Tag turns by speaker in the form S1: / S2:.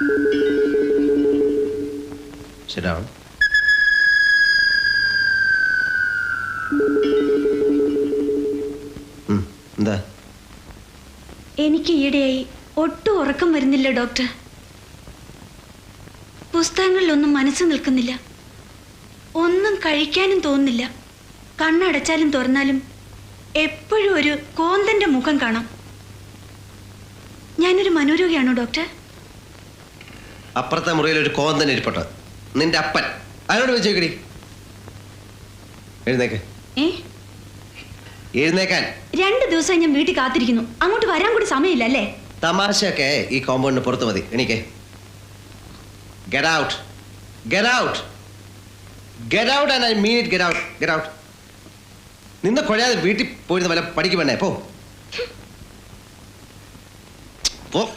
S1: Sit down. എന്താ?
S2: എനിക്ക് ഈയിടെയായി ഒട്ടും ഉറക്കം വരുന്നില്ല ഡോക്ടർ. പുസ്തകങ്ങളിലൊന്നും മനസ്സ് നിൽക്കുന്നില്ല. ഒന്നും കഴിക്കാനും തോന്നുന്നില്ല. കണ്ണടച്ചാലും തുറന്നാലും എപ്പോഴും ഒരു കോന്തന്റെ മുഖം കാണാം. ഞാനൊരു മനോരോഗിയാണോ ഡോക്ടർ?
S1: അപ്പുറത്തെ മുറിയിൽ ഒരു കോന്തൻ ഇരിപ്പുണ്ട്. നിന്റെ അപ്പൻ. അതിനോട് വെച്ചേക്കടി എഴുന്നേക്ക്.
S2: ഏ?
S1: എഴുന്നേക്കാൻ.
S2: രണ്ട് ദിവസം ഞാൻ വീട്ടിൽ കാത്തിരിക്കുന്നു. അങ്ങോട്ട് വരാൻ കൂടി സമയമില്ല അല്ലേ
S1: തമാശയൊക്കെ ഈ കോമ്പൗണ്ടിന് പുറത്ത് മതി. എനിക്ക് get out get out get out and I mean it get out get out നിന്ന് കൊഴയാതെ വീട്ടിൽ പോയിരുന്ന വല്ല പഠിക്ക് പോ.